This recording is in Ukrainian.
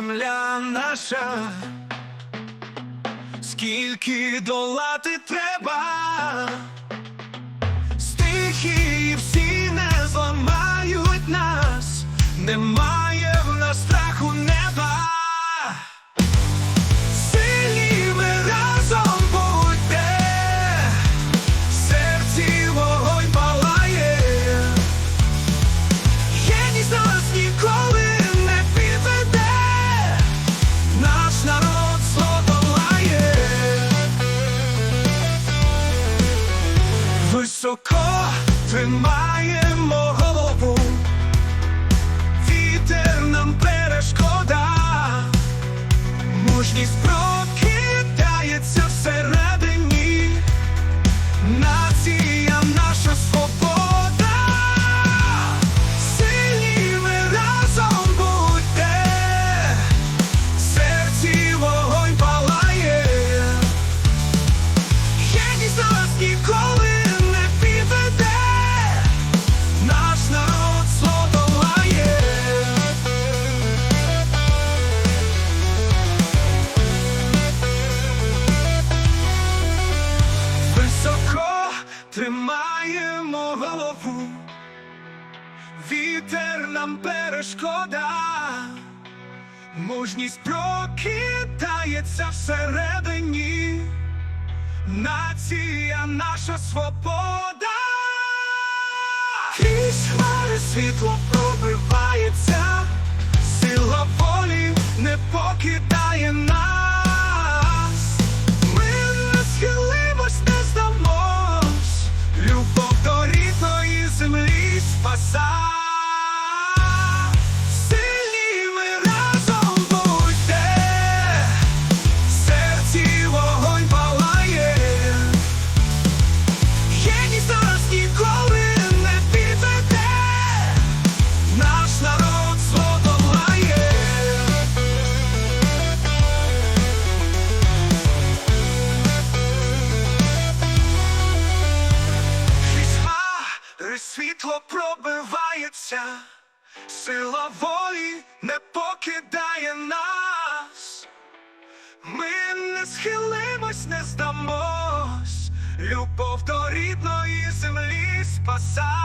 земля наша, скільки долати треба, тримаємо голову, вітер нам перешкода, мужність вітер нам перешкода, мужність прокидається всередині, нація наша свобода. Крізь хмари світло пробивається, сила волі не покидає Вісьма світло пробивається, сила волі не покидає нас. Ми не схилимось, не здамось, любов до рідної землі спаса.